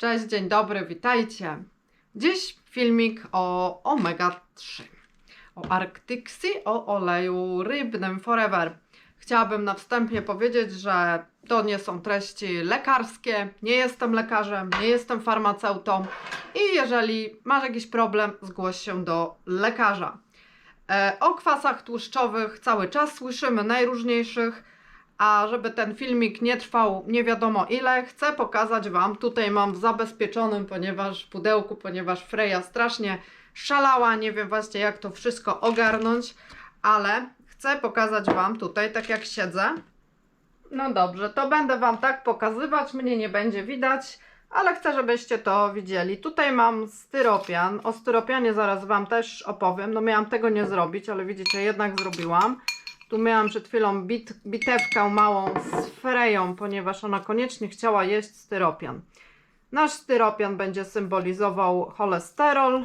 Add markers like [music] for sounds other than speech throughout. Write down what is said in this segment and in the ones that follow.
Cześć, dzień dobry, witajcie. Dziś filmik o omega-3, o Arctixie, o oleju rybnym Forever. Chciałabym na wstępie powiedzieć, że to nie są treści lekarskie, nie jestem lekarzem, nie jestem farmaceutą i jeżeli masz jakiś problem, zgłoś się do lekarza. E, O kwasach tłuszczowych cały czas słyszymy najróżniejszych, a żeby ten filmik nie trwał nie wiadomo ile, chcę pokazać Wam, tutaj mam w zabezpieczonym, ponieważ w pudełku, ponieważ Freya strasznie szalała, nie wiem właśnie jak to wszystko ogarnąć, ale chcę pokazać Wam tutaj, tak jak siedzę. No dobrze, to będę Wam tak pokazywać, mnie nie będzie widać, ale chcę, żebyście to widzieli. Tutaj mam styropian, o styropianie zaraz Wam też opowiem, no miałam tego nie zrobić, ale widzicie, jednak zrobiłam. Tu miałam przed chwilą bit, bitewkę małą z Freją, ponieważ ona koniecznie chciała jeść styropian. Nasz styropian będzie symbolizował cholesterol,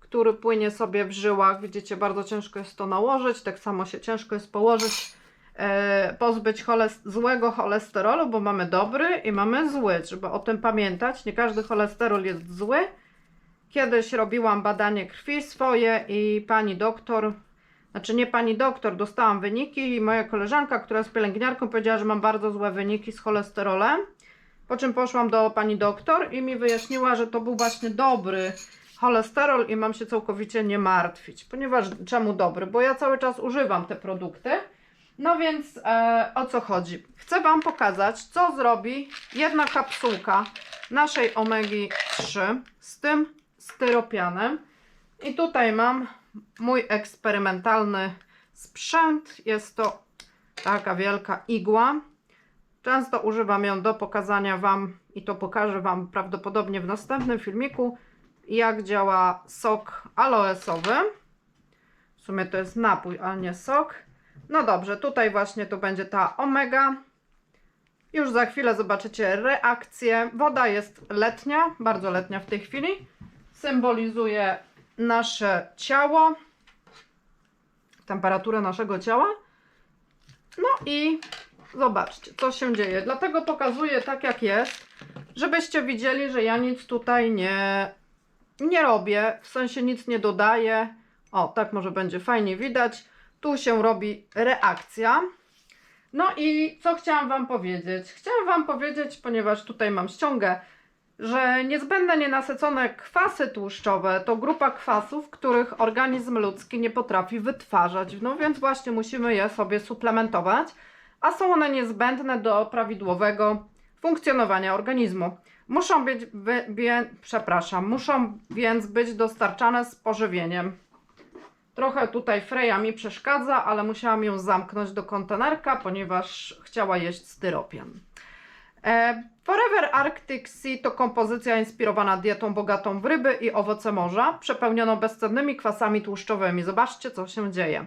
który płynie sobie w żyłach. Widzicie, bardzo ciężko jest to nałożyć, tak samo się ciężko jest położyć, e, pozbyć choles- złego cholesterolu, bo mamy dobry i mamy zły. Trzeba o tym pamiętać. Nie każdy cholesterol jest zły. Kiedyś robiłam badanie krwi swoje i pani doktor znaczy nie pani doktor, dostałam wyniki i moja koleżanka, która jest pielęgniarką, powiedziała, że mam bardzo złe wyniki z cholesterolem. Po czym poszłam do pani doktor i mi wyjaśniła, że to był właśnie dobry cholesterol i mam się całkowicie nie martwić. Ponieważ czemu dobry? Bo ja cały czas używam te produkty. No więc e, o co chodzi? Chcę Wam pokazać, co zrobi jedna kapsułka naszej omegi 3 z tym styropianem. I tutaj mam mój eksperymentalny sprzęt. Jest to taka wielka igła. Często używam ją do pokazania Wam i to pokażę Wam prawdopodobnie w następnym filmiku, jak działa sok aloesowy. W sumie to jest napój, a nie sok. No dobrze, tutaj właśnie to będzie ta omega. Już za chwilę zobaczycie reakcję. Woda jest letnia, bardzo letnia w tej chwili. Symbolizuje nasze ciało, temperaturę naszego ciała. No i zobaczcie, co się dzieje. Dlatego pokazuję tak, jak jest, żebyście widzieli, że ja nic tutaj nie, nie robię, w sensie nic nie dodaję. O, tak może będzie fajnie widać. Tu się robi reakcja. No i co chciałam Wam powiedzieć? Chciałam Wam powiedzieć, ponieważ tutaj mam ściągę, że niezbędne nienasycone kwasy tłuszczowe to grupa kwasów, których organizm ludzki nie potrafi wytwarzać. No więc właśnie musimy je sobie suplementować, a są one niezbędne do prawidłowego funkcjonowania organizmu. Muszą być, wie, przepraszam, muszą więc być dostarczane z pożywieniem. Trochę tutaj Freya mi przeszkadza, ale musiałam ją zamknąć do kontenerka, ponieważ chciała jeść styropian. E, Forever Arctic Sea to kompozycja inspirowana dietą bogatą w ryby i owoce morza, przepełnioną bezcennymi kwasami tłuszczowymi. Zobaczcie, co się dzieje.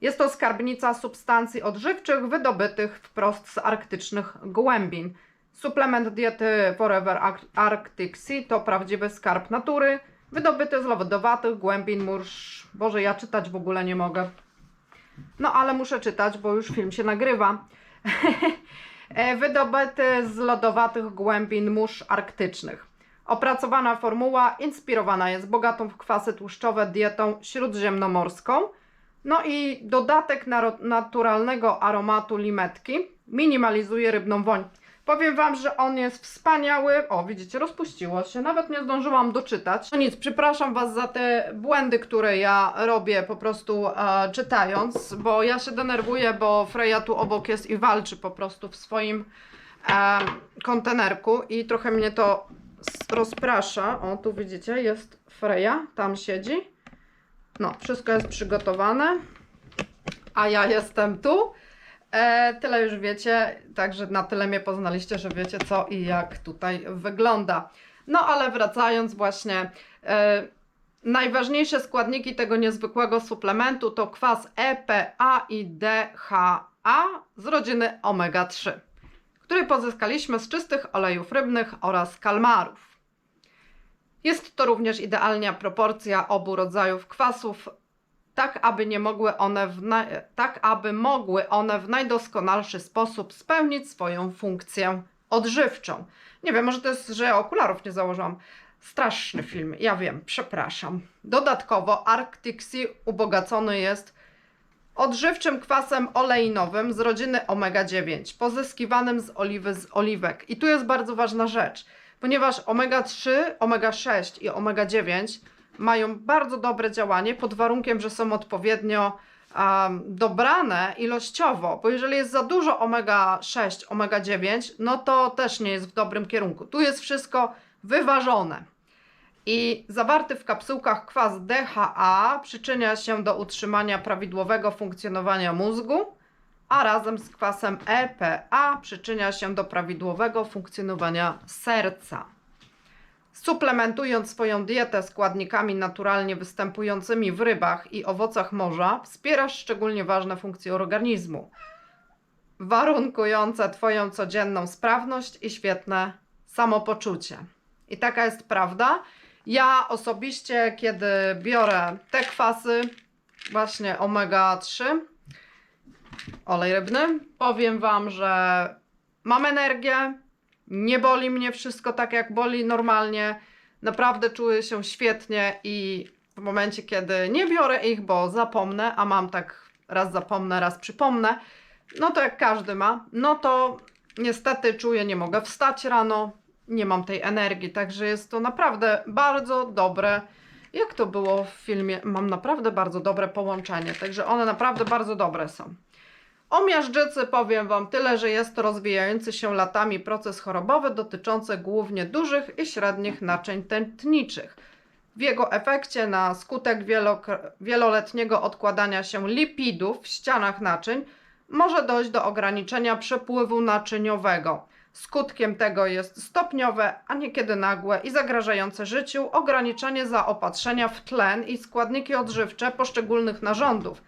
Jest to skarbnica substancji odżywczych wydobytych wprost z arktycznych głębin. Suplement diety Forever Ar- Arctic Sea to prawdziwy skarb natury, wydobyty z lodowatych głębin mórz. Boże, ja czytać w ogóle nie mogę. No ale muszę czytać, bo już film się nagrywa. [laughs] E, wydobyty z lodowatych głębin mórz arktycznych. Opracowana formuła inspirowana jest bogatą w kwasy tłuszczowe dietą śródziemnomorską. No i dodatek naturalnego aromatu limetki minimalizuje rybną woń. Powiem Wam, że on jest wspaniały. O, widzicie, rozpuściło się. Nawet nie zdążyłam doczytać. No nic, przepraszam Was za te błędy, które ja robię po prostu e, czytając, bo ja się denerwuję, bo Freya tu obok jest i walczy po prostu w swoim e, kontenerku i trochę mnie to rozprasza. O, tu widzicie, jest Freya, tam siedzi. No, wszystko jest przygotowane, a ja jestem tu. E, tyle już wiecie, także na tyle mnie poznaliście, że wiecie co i jak tutaj wygląda. No ale wracając właśnie, e, najważniejsze składniki tego niezwykłego suplementu to kwas EPA i DHA z rodziny omega-3, który pozyskaliśmy z czystych olejów rybnych oraz kalmarów. Jest to również idealna proporcja obu rodzajów kwasów tak aby nie mogły one w tak aby mogły one w najdoskonalszy sposób spełnić swoją funkcję odżywczą. Nie wiem, może to jest, że okularów nie założyłam. Straszny film, ja wiem, przepraszam. Dodatkowo Arctic Sea ubogacony jest odżywczym kwasem oleinowym z rodziny omega-9, pozyskiwanym z oliwy z oliwek. I tu jest bardzo ważna rzecz, ponieważ omega-3, omega-6 i omega-9 mają bardzo dobre działanie pod warunkiem, że są odpowiednio um, dobrane ilościowo, bo jeżeli jest za dużo omega-6, omega-9, no to też nie jest w dobrym kierunku. Tu jest wszystko wyważone. I zawarty w kapsułkach kwas DHA przyczynia się do utrzymania prawidłowego funkcjonowania mózgu, a razem z kwasem EPA przyczynia się do prawidłowego funkcjonowania serca. Suplementując swoją dietę składnikami naturalnie występującymi w rybach i owocach morza, wspierasz szczególnie ważne funkcje organizmu, warunkujące Twoją codzienną sprawność i świetne samopoczucie. I taka jest prawda. Ja osobiście, kiedy biorę te kwasy, właśnie omega-3, olej rybny, powiem Wam, że mam energię, nie boli mnie wszystko tak jak boli normalnie. Naprawdę czuję się świetnie i w momencie, kiedy nie biorę ich, bo zapomnę, a mam tak raz zapomnę, raz przypomnę, no to jak każdy ma, no to niestety czuję, nie mogę wstać rano, nie mam tej energii, także jest to naprawdę bardzo dobre. Jak to było w filmie? Mam naprawdę bardzo dobre połączenie, także one naprawdę bardzo dobre są. O miażdżycy powiem Wam tyle, że jest to rozwijający się latami proces chorobowy dotyczący głównie dużych i średnich naczyń tętniczych. W jego efekcie na skutek wieloletniego odkładania się lipidów w ścianach naczyń może dojść do ograniczenia przepływu naczyniowego. Skutkiem tego jest stopniowe, a niekiedy nagłe i zagrażające życiu ograniczenie zaopatrzenia w tlen i składniki odżywcze poszczególnych narządów,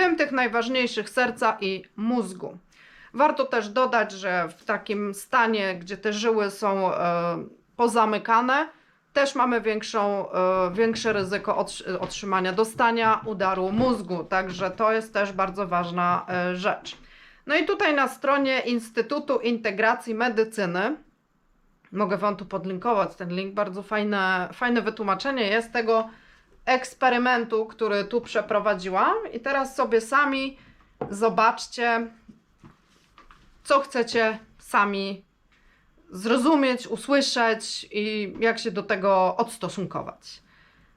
tym tych najważniejszych serca i mózgu. Warto też dodać, że w takim stanie, gdzie te żyły są e, pozamykane, też mamy większą, e, większe ryzyko otr- otrzymania dostania udaru mózgu, także to jest też bardzo ważna e, rzecz. No i tutaj na stronie Instytutu Integracji Medycyny, mogę Wam tu podlinkować ten link, bardzo fajne, fajne wytłumaczenie jest tego eksperymentu, który tu przeprowadziłam. I teraz sobie sami zobaczcie, co chcecie sami zrozumieć, usłyszeć i jak się do tego odstosunkować.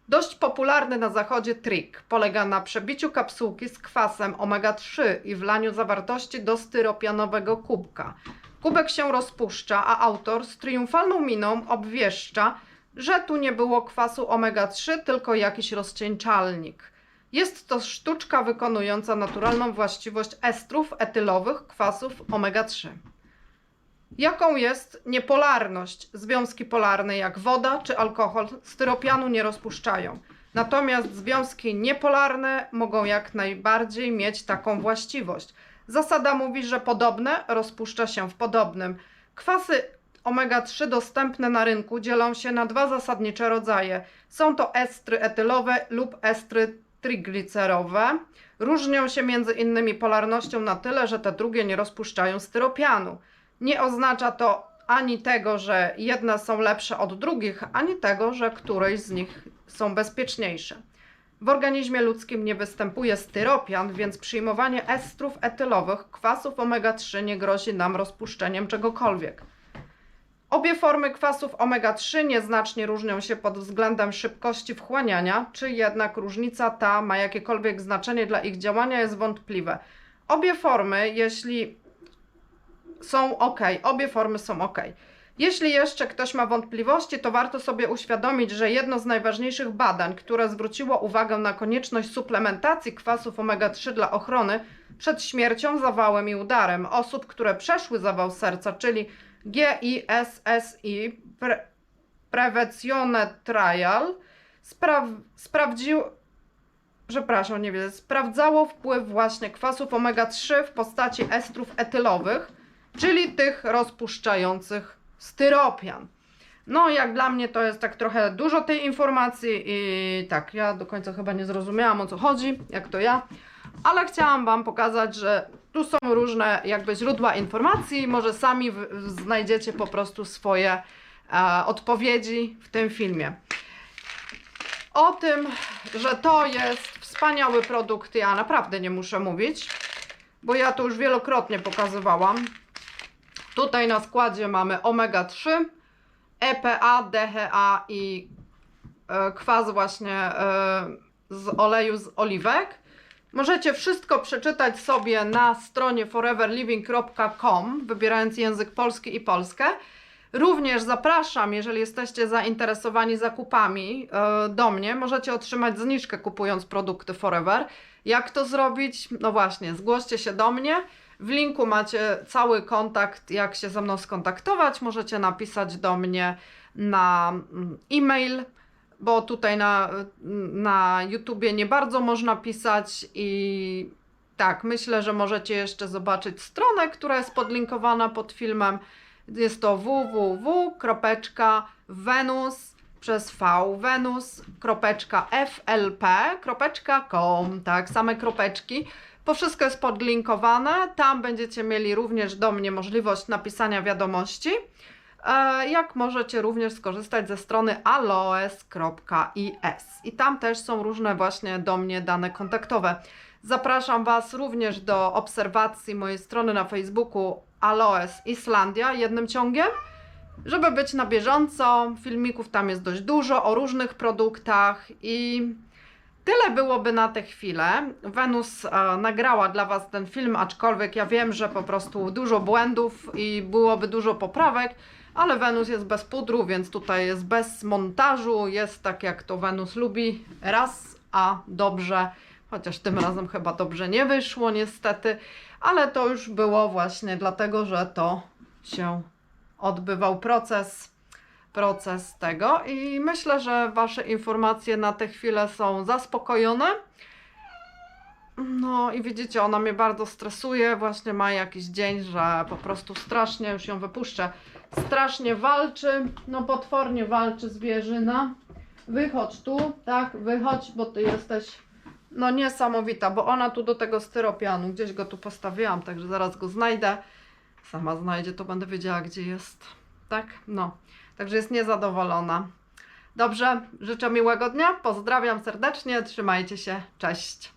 Dość popularny na zachodzie trik polega na przebiciu kapsułki z kwasem omega-3 i wlaniu zawartości do styropianowego kubka. Kubek się rozpuszcza, a autor z triumfalną miną obwieszcza, że tu nie było kwasu omega-3, tylko jakiś rozcieńczalnik. Jest to sztuczka wykonująca naturalną właściwość estrów etylowych kwasów omega-3. Jaką jest niepolarność? Związki polarne jak woda czy alkohol styropianu nie rozpuszczają. Natomiast związki niepolarne mogą jak najbardziej mieć taką właściwość. Zasada mówi, że podobne rozpuszcza się w podobnym. Kwasy omega-3 dostępne na rynku dzielą się na dwa zasadnicze rodzaje. Są to estry etylowe lub estry triglicerowe. Różnią się między innymi polarnością na tyle, że te drugie nie rozpuszczają styropianu. Nie oznacza to ani tego, że jedne są lepsze od drugich, ani tego, że któreś z nich są bezpieczniejsze. W organizmie ludzkim nie występuje styropian, więc przyjmowanie estrów etylowych, kwasów omega-3 nie grozi nam rozpuszczeniem czegokolwiek. Obie formy kwasów omega-3 nieznacznie różnią się pod względem szybkości wchłaniania, czy jednak różnica ta ma jakiekolwiek znaczenie dla ich działania jest wątpliwe. Obie formy, jeśli są ok, obie formy są ok. Jeśli jeszcze ktoś ma wątpliwości, to warto sobie uświadomić, że jedno z najważniejszych badań, które zwróciło uwagę na konieczność suplementacji kwasów omega-3 dla ochrony przed śmiercią, zawałem i udarem osób, które przeszły zawał serca, czyli GISSI Pre Trial, spraw sprawdził, przepraszam, nie wiem, sprawdzało wpływ właśnie kwasów omega-3 w postaci estrów etylowych, czyli tych rozpuszczających styropian. No, jak dla mnie to jest tak trochę dużo tej informacji i tak, ja do końca chyba nie zrozumiałam o co chodzi, jak to ja. Ale chciałam Wam pokazać, że tu są różne jakby źródła informacji, może sami znajdziecie po prostu swoje e, odpowiedzi w tym filmie. O tym, że to jest wspaniały produkt, ja naprawdę nie muszę mówić, bo ja to już wielokrotnie pokazywałam. Tutaj na składzie mamy omega-3, EPA, DHA i e, kwas właśnie e, z oleju z oliwek. Możecie wszystko przeczytać sobie na stronie foreverliving.com, wybierając język polski i Polskę. Również zapraszam, jeżeli jesteście zainteresowani zakupami e, do mnie, możecie otrzymać zniżkę kupując produkty Forever. Jak to zrobić? No właśnie, zgłoście się do mnie. W linku macie cały kontakt, jak się ze mną skontaktować. Możecie napisać do mnie na mm, e-mail, bo tutaj na, na YouTubie nie bardzo można pisać i tak, myślę, że możecie jeszcze zobaczyć stronę, która jest podlinkowana pod filmem. Jest to www.venus przez v tak, same kropeczki. To wszystko jest podlinkowane. Tam będziecie mieli również do mnie możliwość napisania wiadomości. E, Jak możecie również skorzystać ze strony aloes.is. I tam też są różne właśnie do mnie dane kontaktowe. Zapraszam Was również do obserwacji mojej strony na Facebooku Aloes Islandia jednym ciągiem, żeby być na bieżąco. Filmików tam jest dość dużo o różnych produktach i tyle byłoby na tę chwilę. Wenus e, nagrała dla Was ten film, aczkolwiek ja wiem, że po prostu dużo błędów i byłoby dużo poprawek, ale Wenus jest bez pudru, więc tutaj jest bez montażu, jest tak jak to Wenus lubi, raz, a dobrze, chociaż tym razem chyba dobrze nie wyszło niestety, ale to już było właśnie dlatego, że to się odbywał proces, proces tego. I myślę, że Wasze informacje na tę chwilę są zaspokojone. No i widzicie, ona mnie bardzo stresuje, właśnie ma jakiś dzień, że po prostu strasznie, już ją wypuszczę, strasznie walczy, no potwornie walczy zwierzyna. Wychodź tu, tak, wychodź, bo ty jesteś no niesamowita, bo ona tu do tego styropianu, gdzieś go tu postawiłam, także zaraz go znajdę. Sama znajdzie, to będę wiedziała, gdzie jest. Tak? No. Także jest niezadowolona. Dobrze, życzę miłego dnia, pozdrawiam serdecznie, trzymajcie się, cześć.